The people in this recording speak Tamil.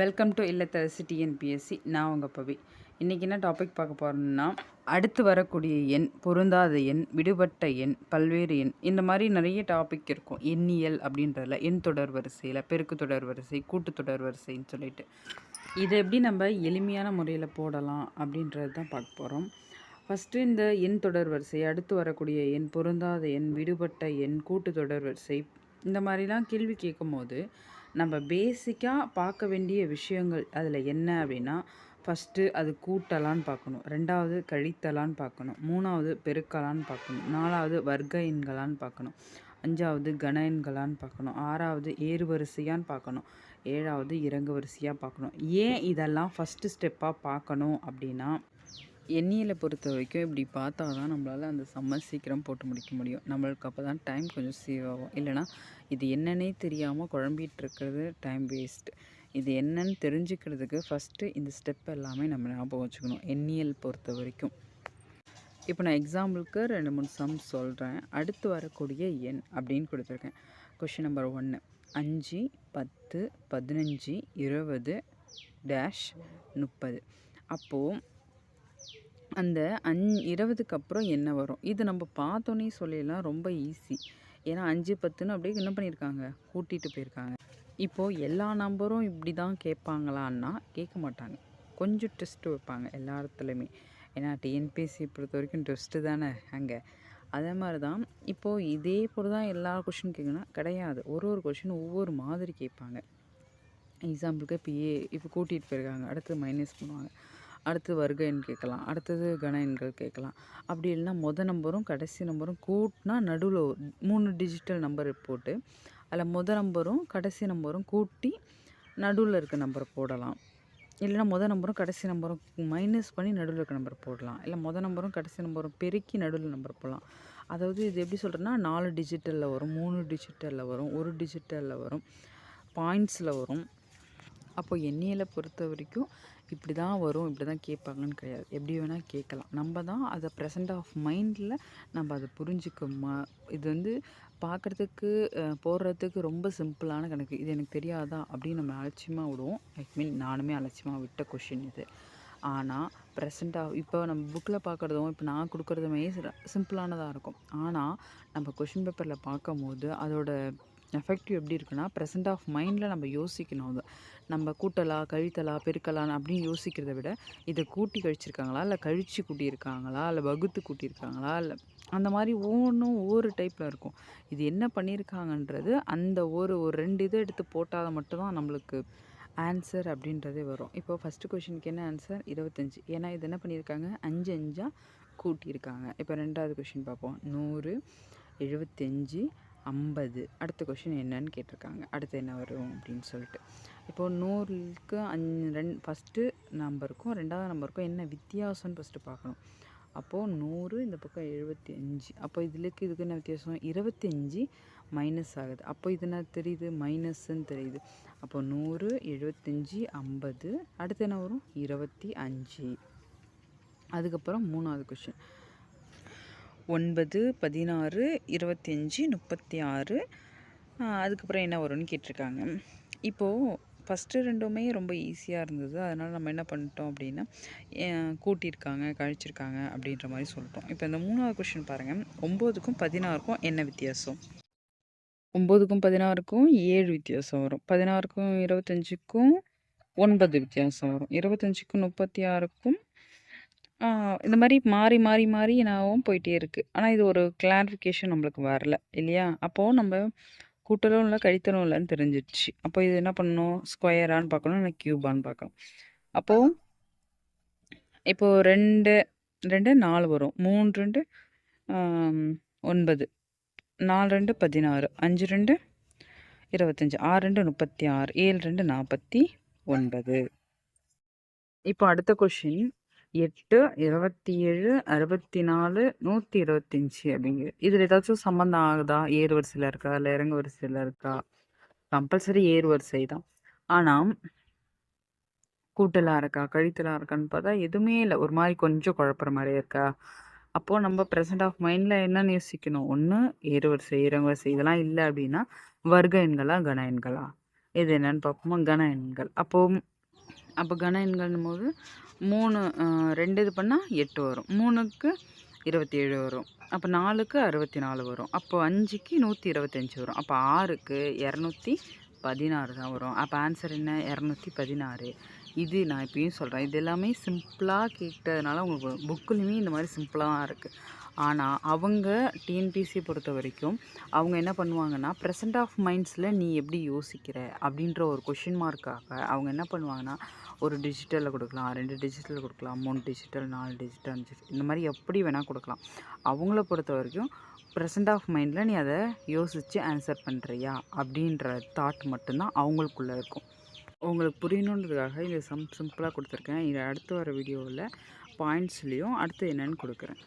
வெல்கம் டு இல்லத்தரசி டிஎன்பிஎஸ்சி நான் உங்கள் பவி. இன்றைக்கி என்ன டாபிக் பார்க்க போகிறோம்னா அடுத்து வரக்கூடிய எண் பொருந்தாத எண் விடுபட்ட எண் பல்வேறு எண் இந்த மாதிரி நிறைய டாபிக் இருக்கும். எண்ணியல் அப்படின்றதுல எண் தொடர் வரிசையில் பெருக்கு தொடர் வரிசை கூட்டு தொடர் வரிசைன்னு சொல்லிட்டு. இதை எப்படி நம்ம எளிமையான முறையில் போடலாம் அப்படின்றது தான் பார்க்க போகிறோம் ஃபஸ்ட்டு இந்த எண் தொடர் வரிசை அடுத்து வரக்கூடிய எண் பொருந்தாத எண் விடுபட்ட எண் கூட்டு தொடர் வரிசை இந்த மாதிரிலாம் கேள்வி கேட்கும்போது நம்ம பேசிக்காக பார்க்க வேண்டிய விஷயங்கள் அதில் என்ன அப்படின்னா ஃபஸ்ட்டு அது கூட்டலான்னு பார்க்கணும். ரெண்டாவது கழித்தலான்னு பார்க்கணும். மூணாவது பெருக்கலான்னு பார்க்கணும். நாலாவது வர்க்க எண்களான்னு பார்க்கணும். அஞ்சாவது கன எண்களான்னு பார்க்கணும். ஆறாவது ஏறு வரிசையான்னு பார்க்கணும். ஏழாவது இறங்கு வரிசையாக பார்க்கணும். ஏன் இதெல்லாம் ஃபஸ்ட்டு ஸ்டெப்பாக பார்க்கணும் அப்படின்னா எண்ணியலை பொறுத்த வரைக்கும் இப்படி பார்த்தா தான் நம்மளால் அந்த செம்ம சீக்கிரம் போட்டு முடிக்க முடியும். நம்மளுக்கு அப்போ தான் டைம் கொஞ்சம் சேவ் ஆகும். இல்லைனா இது என்னன்னே தெரியாமல் குழம்பிட்டு இருக்கிறது டைம் வேஸ்ட் இது என்னன்னு தெரிஞ்சுக்கிறதுக்கு ஃபஸ்ட்டு இந்த ஸ்டெப் எல்லாமே நம்ம ஞாபகம் வச்சுக்கணும் எண்ணியல் பொறுத்த வரைக்கும். இப்போ நான் எக்ஸாம்பிளுக்கு ரெண்டு மூணு சம் சொல்கிறேன் அடுத்து வரக்கூடிய எண் அப்படின்னு கொடுத்துருக்கேன். கொஷின் நம்பர் ஒன்று அஞ்சு பத்து பதினஞ்சு இருபது டேஷ் முப்பது. அப்போது அந்த அஞ் இருபதுக்கு அப்புறம் என்ன வரும்? இது நம்ம பார்த்தோன்னே சொல்லிடலாம் ரொம்ப ஈஸி ஏன்னா அஞ்சு பத்துன்னு அப்படியே என்ன பண்ணியிருக்காங்க? கூட்டிகிட்டு போயிருக்காங்க. இப்போது எல்லா நம்பரும் இப்படி தான் கேட்பாங்களான்னா கேட்க மாட்டாங்க. கொஞ்சம் டெஸ்ட்டு வைப்பாங்க எல்லா இடத்துலையுமே ஏன்னா டிஎன்பிஎஸ்சி பொறுத்த வரைக்கும் டெஸ்ட்டு தானே அங்கே. அதே மாதிரி தான் இப்போது இதே போல் தான் எல்லா கொஷின் கேட்கணும் கிடையாது. ஒரு ஒரு கொஷின் ஒவ்வொரு மாதிரி கேட்பாங்க. எக்ஸாம்பிளுக்கு இப்போ ஏ இப்போ கூட்டிகிட்டு போயிருக்காங்க அடுத்து மைனஸ் பண்ணுவாங்க. அடுத்து வர்க்க எண் கேட்கலாம். அடுத்தது கன எண்கள் கேட்கலாம். அப்படி இல்லைன்னா மொதல் நம்பரும் கடைசி நம்பரும் கூட்டினா நடுவில் மூணு டிஜிட்டல் நம்பர் போட்டு அதில் மொதல் நம்பரும் கடைசி நம்பரும் கூட்டி நடுவில் இருக்க நம்பரை போடலாம். இல்லைனா மொதல் நம்பரும் கடைசி நம்பரும் மைனஸ் பண்ணி நடுவில் இருக்க நம்பர் போடலாம். இல்லை மொதல் நம்பரும் கடைசி நம்பரும் பெருக்கி நடுவில் நம்பர் போடலாம். அதாவது இது எப்படி சொல்கிறேன்னா நாலு டிஜிட்டலில் வரும் மூணு டிஜிட்டலில் வரும் ஒரு டிஜிட்டலில் வரும் பாயிண்ட்ஸில் வரும். அப்போ எண்ணியலை பொறுத்த வரைக்கும் இப்படி தான் வரும் இப்படி தான் கேட்பாங்கன்னு கிடையாது. எப்படி வேணால் கேட்கலாம். நம்ம தான் அதை ப்ரெசண்ட் ஆஃப் மைண்டில் நம்ம அதை புரிஞ்சுக்கமா இது வந்து பார்க்குறதுக்கு போடுறதுக்கு ரொம்ப சிம்பிளான கணக்கு. இது எனக்கு தெரியாதா? அப்படின்னு நம்ம அலட்சியமாக விடுவோம். ஐ மீன் நானுமே அலட்சியமாக விட்ட கொஷின் இது. ஆனால் ப்ரெசண்ட்டாக இப்போ நம்ம புக்கில் பார்க்குறதும் இப்போ நான் கொடுக்குறதுமே சிம்பிளானதாக இருக்கும். ஆனால் நம்ம கொஷின் பேப்பரில் பார்க்கும் போது அதோட எஃபெக்டிவ் எப்படி இருக்குன்னா ப்ரெசன்ட் ஆஃப் மைண்டில் நம்ம யோசிக்கணும் அதை. நம்ம கூட்டலா கழித்தலா பெருக்கலான்னு அப்படின்னு யோசிக்கிறத விட இதை கூட்டி கழிச்சிருக்காங்களா? இல்லை கழித்து கூட்டியிருக்காங்களா? இல்லை வகுத்து கூட்டியிருக்காங்களா? இல்லை அந்த மாதிரி ஒவ்வொன்றும் ஒவ்வொரு டைப்பில் இருக்கும். இது என்ன பண்ணியிருக்காங்கன்றது அந்த ஒரு ஒரு ரெண்டு இதை எடுத்து போட்டால் மட்டும்தான் நம்மளுக்கு ஆன்சர் அப்படின்றதே வரும். இப்போ ஃபஸ்ட்டு கொஷினுக்கு என்ன ஆன்சர் இருபத்தஞ்சி. ஏன்னா இது என்ன பண்ணியிருக்காங்க? அஞ்சு அஞ்சாக கூட்டியிருக்காங்க. இப்போ ரெண்டாவது கொஷின் பார்ப்போம். நூறு எழுபத்தஞ்சி ஐம்பது. அடுத்த கொஷின் என்னன்னு கேட்டிருக்காங்க. அடுத்து என்ன வரும் அப்படின்னு சொல்லிட்டு. இப்போது நூறுக்கு அஞ் ரெண் ஃபஸ்ட்டு நம்பருக்கும் ரெண்டாவது நம்பருக்கும் என்ன வித்தியாசம்னு ஃபஸ்ட்டு பார்க்கணும். அப்போது நூறு இந்த பக்கம் எழுபத்தி அஞ்சு. அப்போ இதுலக்கு இதுக்கு என்ன வித்தியாசம்? இருபத்தி அஞ்சு மைனஸ் ஆகுது. அப்போ இது என்ன தெரியுது? மைனஸ்ன்னு தெரியுது. அப்போ நூறு எழுபத்தஞ்சி ஐம்பது. அடுத்து என்ன வரும்? இருபத்தி அஞ்சு. அதுக்கப்புறம் மூணாவது கொஷின் ஒன்பது பதினாறு இருபத்தஞ்சி முப்பத்தி ஆறு அதுக்கப்புறம் என்ன வரும்னு கேட்டிருக்காங்க. இப்போது ஃபஸ்ட்டு ரெண்டுமே ரொம்ப ஈஸியாக இருந்தது. அதனால் நம்ம என்ன பண்ணிட்டோம் அப்படின்னா கூட்டியிருக்காங்க கழிச்சிருக்காங்க அப்படின்ற மாதிரி சொல்லிட்டோம். இப்போ இந்த மூணாவது கொஷின் பாருங்கள் ஒம்போதுக்கும் பதினாறுக்கும் என்ன வித்தியாசம்? ஒம்போதுக்கும் பதினாறுக்கும் ஏழு வித்தியாசம் வரும். பதினாறுக்கும் இருபத்தஞ்சுக்கும் ஒன்பது வித்தியாசம் வரும். இருபத்தஞ்சுக்கும் முப்பத்தி ஆறுக்கும் இந்த மாதிரி மாறி மாறி மாறி என்னாவும் போயிட்டே இருக்குது ஆனால் இது ஒரு கிளாரிஃபிகேஷன் நம்மளுக்கு வரல இல்லையா? அப்போது நம்ம கூட்டலும் இல்லை கழித்தலும் இல்லைன்னு தெரிஞ்சிடுச்சு. அப்போ இது என்ன பண்ணணும்? ஸ்கொயரான்னு பார்க்கணும் இல்லை க்யூபான்னு பார்க்கணும்? அப்போது இப்போது ரெண்டு ரெண்டு நாலு வரும். மூணு ரெண்டு ஒன்பது. நாலு ரெண்டு பதினாறு. அஞ்சு ரெண்டு இருபத்தஞ்சி. ஆறு ரெண்டு முப்பத்தி ஆறு. ஏழு ரெண்டு நாற்பத்தி ஒன்பது. இப்போ அடுத்த கொஷின் எட்டு இருபத்தி ஏழு அறுபத்தி நாலு நூற்றி இருபத்தஞ்சி அப்படிங்குறது இதில் ஏதாச்சும் சம்மந்தம் ஆகுதா? ஏறு வரிசையில் இருக்கா? இல்லை இறங்கு வரிசையில் இருக்கா? கம்பல்சரி ஏறு வரிசை தான். ஆனால் கூட்டலாக இருக்கா? கழித்தலாக இருக்கான்னு பார்த்தா எதுவுமே இல்லை. ஒரு மாதிரி கொஞ்சம் குழப்புற மாதிரி இருக்கா? அப்போது நம்ம ப்ரெசன்ட் ஆஃப் மைண்டில் என்னன்னு யோசிக்கணும்? ஒன்று ஏறு வரிசை இறங்கு வரிசை இதெல்லாம் இல்லை அப்படின்னா வர்க்க எண்களா கன எண்களா? இது என்னன்னு பார்ப்போமா? கன எண்கள். அப்போது அப்போ கன எண்கள்னும் போது மூணு ரெண்டு இது பண்ணால் எட்டு வரும். மூணுக்கு இருபத்தி ஏழு வரும். அப்போ நாலுக்கு அறுபத்தி நாலு வரும். அப்போ அஞ்சுக்கு நூற்றி இருபத்தஞ்சி வரும். அப்போ ஆறுக்கு இரநூத்தி பதினாறு தான் வரும். அப்போ ஆன்சர் என்ன? இரநூத்தி பதினாறு. இது நான் இப்பயும் சொல்கிறேன் இது எல்லாமே சிம்பிளாக கேட்டதுனால உங்களுக்கு புக்குலையுமே இந்த மாதிரி சிம்பிளாக இருக்குது ஆனால் அவங்க டிஎன்பிசி பொறுத்த வரைக்கும் அவங்க என்ன பண்ணுவாங்கன்னா ப்ரெசன்ட் ஆஃப் மைண்ட்ஸில் நீ எப்படி யோசிக்கிற அப்படின்ற ஒரு கொஷின் மார்க்காக அவங்க என்ன பண்ணுவாங்கன்னா ஒரு டிஜிட்டலில் கொடுக்கலாம் ரெண்டு டிஜிட்டல் கொடுக்கலாம் மூணு டிஜிட்டல் நாலு டிஜிட்டல் அஞ்சு இந்த மாதிரி எப்படி வேணால் கொடுக்கலாம். அவங்கள பொறுத்த வரைக்கும் ப்ரெசன்ட் ஆஃப் மைண்டில் நீ அதை யோசித்து ஆன்சர் பண்ணுறியா அப்படின்ற தாட் மட்டும்தான் அவங்களுக்குள்ளே இருக்கும். உங்களுக்கு புரியணுன்றதுக்காக இதை சம் சிம்பிளாக கொடுத்துருக்கேன். இதை அடுத்து வர வீடியோவில் பாயிண்ட்ஸ்லேயும் அடுத்து என்னென்னு கொடுக்குறேன்.